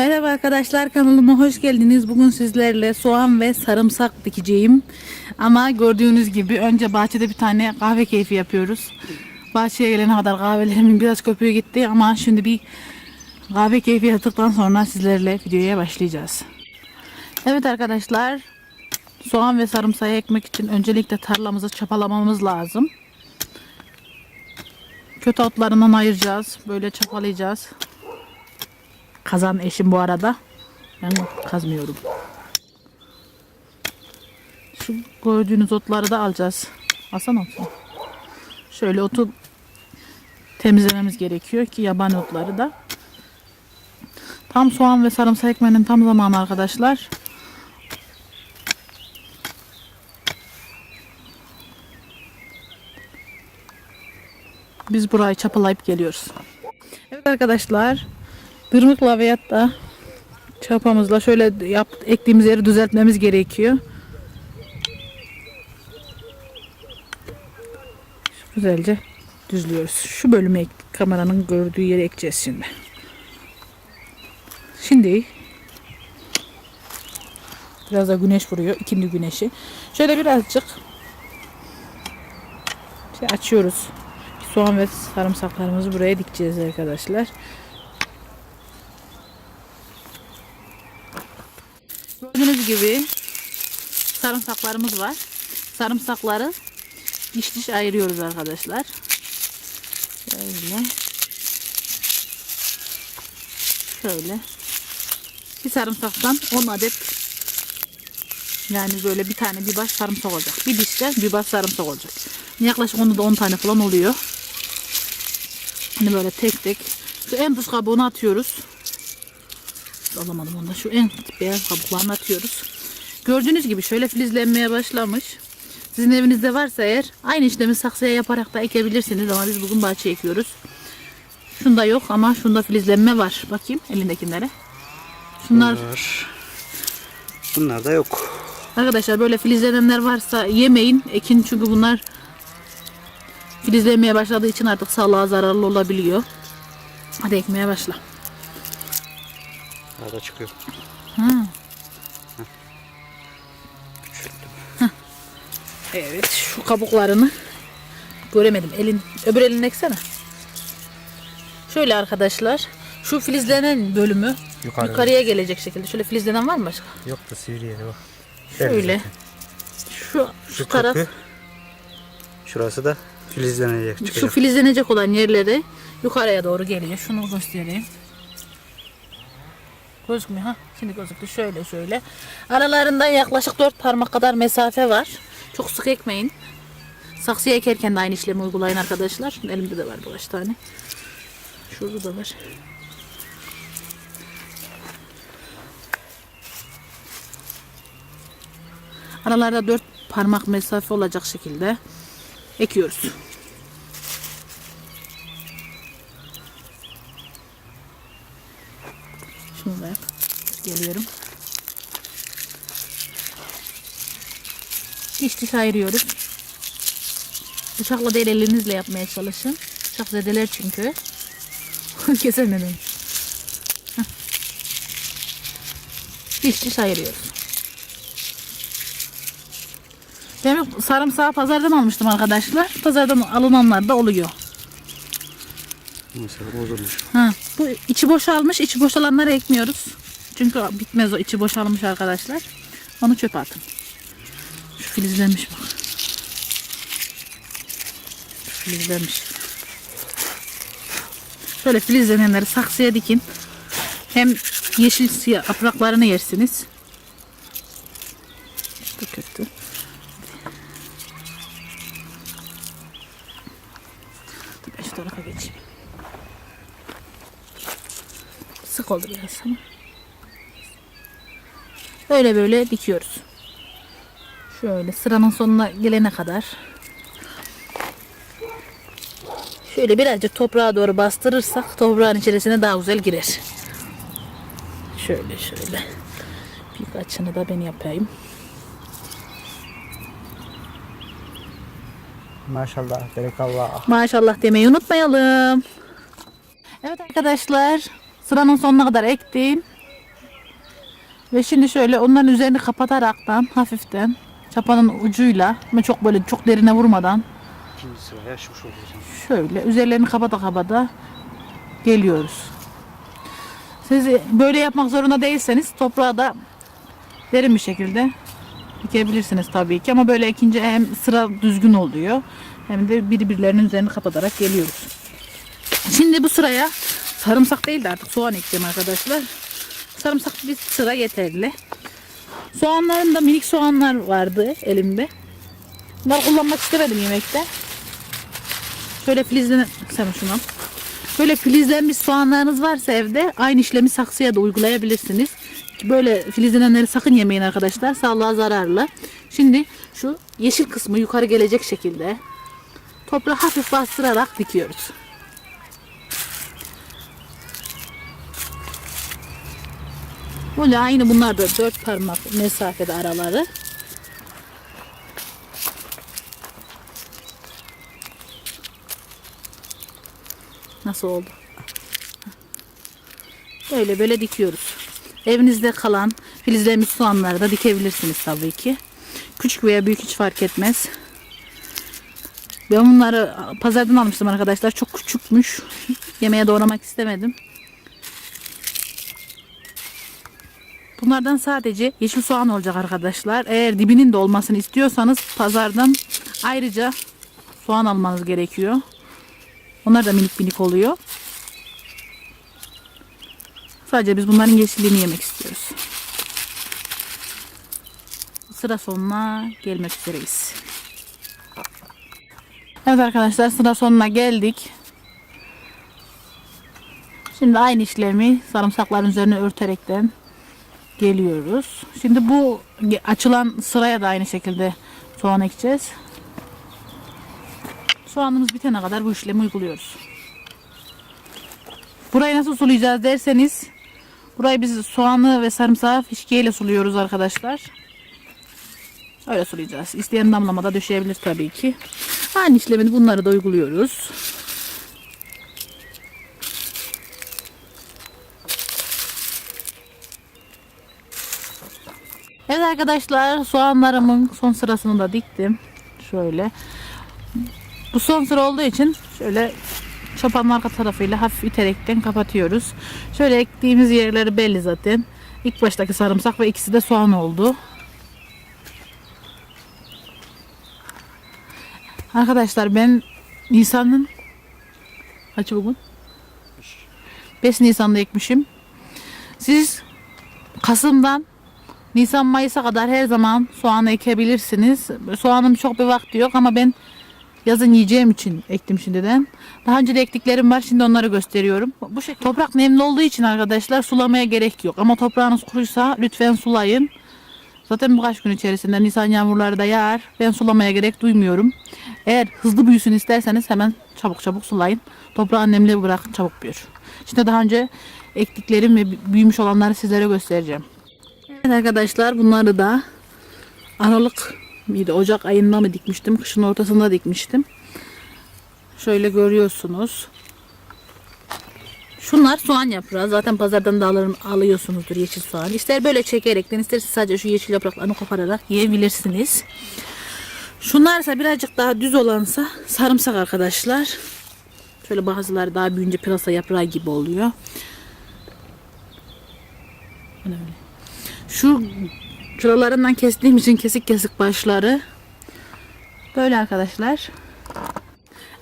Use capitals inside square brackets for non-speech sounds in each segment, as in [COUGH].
Merhaba arkadaşlar kanalıma hoş geldiniz. Bugün sizlerle soğan ve sarımsak dikeceğim. Ama gördüğünüz gibi önce bahçede bir tane kahve keyfi yapıyoruz. Bahçeye gelene kadar kahvelerimin biraz köpüğü gitti ama şimdi bir kahve keyfi yaptıktan sonra sizlerle videoya başlayacağız. Evet arkadaşlar soğan ve sarımsağı ekmek için öncelikle tarlamızı çapalamamız lazım. Kötü otlarından ayıracağız. Böyle çapalayacağız. Kazan eşim bu arada. Ben kazmıyorum. Şu gördüğünüz otları da alacağız. Alsana olsun. Şöyle otu temizlememiz gerekiyor ki yabani otları da. Tam soğan ve sarımsak ekmenin tam zamanı arkadaşlar. Biz burayı çapalayıp geliyoruz. Evet arkadaşlar. Dırmıkla veyahut da çapamızla şöyle yap, ektiğimiz yeri düzeltmemiz gerekiyor. Güzelce düzlüyoruz. Şu bölümü kameranın gördüğü yere ekeceğiz şimdi. Şimdi biraz da güneş vuruyor. ikindi güneşi. Şöyle birazcık şey açıyoruz. Soğan ve sarımsaklarımızı buraya dikeceğiz arkadaşlar. Gördüğünüz gibi sarımsaklarımız var. Sarımsakları diş diş ayırıyoruz arkadaşlar. Şöyle. Şöyle. Bir sarımsaktan 10 adet yani böyle bir tane bir baş sarımsak olacak. Bir dişte bir baş sarımsak olacak. Yaklaşık onda da 10 tane falan oluyor. Hani böyle tek tek. Şu en dış kabuğunu atıyoruz. Alamadım onu da. Şu en beyaz kabuklarını atıyoruz. Gördüğünüz gibi şöyle filizlenmeye başlamış. Sizin evinizde varsa eğer aynı işlemi saksıya yaparak da ekebilirsiniz ama biz bugün bahçe ekiyoruz. Şunda yok ama şunda filizlenme var. Bakayım elindekilere. Şunlar Bunlar, bunlar da yok. arkadaşlar böyle filizlenenler varsa yemeyin. Ekin çünkü bunlar filizlenmeye başladığı için artık sağlığa zararlı olabiliyor. Hadi ekmeye başla. Daha da çıkıyor. Ha. Küçülttüm. Evet şu kabuklarını göremedim. Elin öbür elini eksene. Şöyle arkadaşlar. Şu filizlenen bölümü Yukarı. yukarıya gelecek şekilde. Şöyle filizlenen var mı başka? Yok da sivri yeri bak. Şöyle. Şu, şu, Şu taraf kökü, Şurası da filizlenecek şu çıkacak. filizlenecek olan yerleri yukarıya doğru geliyor. Şunu göstereyim. Gözükmüyor ha. Şimdi gözüktü. Şöyle şöyle. Aralarında yaklaşık 4 parmak kadar mesafe var. Çok sık ekmeyin. Saksıya ekerken de aynı işlemi uygulayın arkadaşlar. Elimde de var birkaç tane. Şurada da var. Aralarda 4 parmak mesafe olacak şekilde ekiyoruz. Şunu da yap. Geliyorum. Diş diş ayırıyoruz. Bıçakla değil elinizle yapmaya çalışın. Bıçak zedeler çünkü. [LAUGHS] Kesemedim. Heh. Diş ayırıyoruz. Ben sarımsağı pazardan almıştım arkadaşlar. Pazardan alınanlar da oluyor. Mesela bozulmuş. Ha, bu içi boşalmış. içi boşalanları ekmiyoruz. Çünkü bitmez o içi boşalmış arkadaşlar. Onu çöpe atın. Şu filizlenmiş bak. Şu filizlenmiş. Şöyle filizlenenleri saksıya dikin. Hem yeşil yapraklarını yersiniz. Bu kötü. Dur ben şu tarafa geçeyim. Sık oldu biraz ama. Böyle böyle dikiyoruz. Şöyle sıranın sonuna gelene kadar. Şöyle birazcık toprağa doğru bastırırsak toprağın içerisine daha güzel girer. Şöyle şöyle. Birkaçını da ben yapayım. Maşallah, berekallah. Maşallah demeyi unutmayalım. Evet arkadaşlar sıranın sonuna kadar ektim. Ve şimdi şöyle onların üzerini kapataraktan hafiften çapanın ucuyla ama çok böyle çok derine vurmadan İkinci sıraya şu şöyle üzerlerini kapata kapata geliyoruz. Siz böyle yapmak zorunda değilseniz toprağa da derin bir şekilde dikebilirsiniz tabii ki ama böyle ikinci hem sıra düzgün oluyor hem de birbirlerinin üzerini kapatarak geliyoruz. Şimdi bu sıraya sarımsak değil de artık soğan ekleyeceğim arkadaşlar. Sarımsak bir sıra yeterli. Soğanların da minik soğanlar vardı elimde. Bunları kullanmak istemedim yemekte. Şöyle filizlen sen şunu. al. Böyle filizlenmiş soğanlarınız varsa evde aynı işlemi saksıya da uygulayabilirsiniz. Böyle filizlenenleri sakın yemeyin arkadaşlar. Sağlığa zararlı. Şimdi şu yeşil kısmı yukarı gelecek şekilde toprağı hafif bastırarak dikiyoruz. Böyle aynı bunlar da dört parmak mesafede araları. Nasıl oldu? Böyle böyle dikiyoruz. Evinizde kalan filizlenmiş soğanları da dikebilirsiniz tabii ki. Küçük veya büyük hiç fark etmez. Ben bunları pazardan almıştım arkadaşlar. Çok küçükmüş. Yemeğe doğramak istemedim. Bunlardan sadece yeşil soğan olacak arkadaşlar. Eğer dibinin de olmasını istiyorsanız pazardan ayrıca soğan almanız gerekiyor. Onlar da minik minik oluyor. Sadece biz bunların yeşilliğini yemek istiyoruz. Sıra sonuna gelmek üzereyiz. Evet arkadaşlar sıra sonuna geldik. Şimdi aynı işlemi sarımsakların üzerine örterekten geliyoruz. Şimdi bu açılan sıraya da aynı şekilde soğan ekeceğiz. Soğanımız bitene kadar bu işlemi uyguluyoruz. Burayı nasıl sulayacağız derseniz burayı biz soğanı ve sarımsağı fişkiyle suluyoruz arkadaşlar. Öyle sulayacağız. İsteyen damlamada döşeyebilir tabii ki. Aynı işlemi bunları da uyguluyoruz. Evet arkadaşlar soğanlarımın son sırasını da diktim. Şöyle. Bu son sıra olduğu için şöyle çapanın arka tarafıyla hafif iterekten kapatıyoruz. Şöyle ektiğimiz yerleri belli zaten. İlk baştaki sarımsak ve ikisi de soğan oldu. Arkadaşlar ben Nisan'ın kaçı bugün? 5 Nisan'da ekmişim. Siz Kasım'dan Nisan Mayıs'a kadar her zaman soğan ekebilirsiniz. Soğanım çok bir vakti yok ama ben yazın yiyeceğim için ektim şimdiden. Daha önce de ektiklerim var. Şimdi onları gösteriyorum. Bu şekilde toprak nemli olduğu için arkadaşlar sulamaya gerek yok. Ama toprağınız kuruysa lütfen sulayın. Zaten birkaç gün içerisinde Nisan yağmurları da yağar. Ben sulamaya gerek duymuyorum. Eğer hızlı büyüsün isterseniz hemen çabuk çabuk sulayın. Toprağı nemli bırakın çabuk büyür. Şimdi daha önce ektiklerim ve büyümüş olanları sizlere göstereceğim. Evet arkadaşlar bunları da Aralık mıydı? Ocak ayında mı dikmiştim? Kışın ortasında dikmiştim. Şöyle görüyorsunuz. Şunlar soğan yaprağı. Zaten pazardan da alırım, alıyorsunuzdur yeşil soğan. İster böyle çekerekten isterseniz sadece şu yeşil yapraklarını kopararak yiyebilirsiniz. Şunlar ise birazcık daha düz olansa sarımsak arkadaşlar. Şöyle bazıları daha büyünce pırasa yaprağı gibi oluyor. Böyle böyle. Şu şuralarından kestiğim için kesik kesik başları. Böyle arkadaşlar.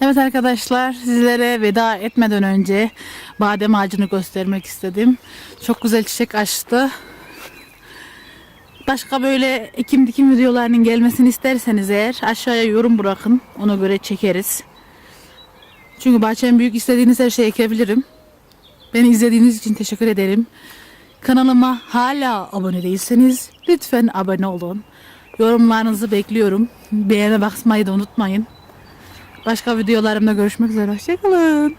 Evet arkadaşlar sizlere veda etmeden önce badem ağacını göstermek istedim. Çok güzel çiçek açtı. Başka böyle ekim dikim videolarının gelmesini isterseniz eğer aşağıya yorum bırakın. Ona göre çekeriz. Çünkü bahçem büyük istediğiniz her şeyi ekebilirim. Beni izlediğiniz için teşekkür ederim. Kanalıma hala abone değilseniz lütfen abone olun. Yorumlarınızı bekliyorum. Beğene basmayı da unutmayın. Başka videolarımda görüşmek üzere. Hoşçakalın.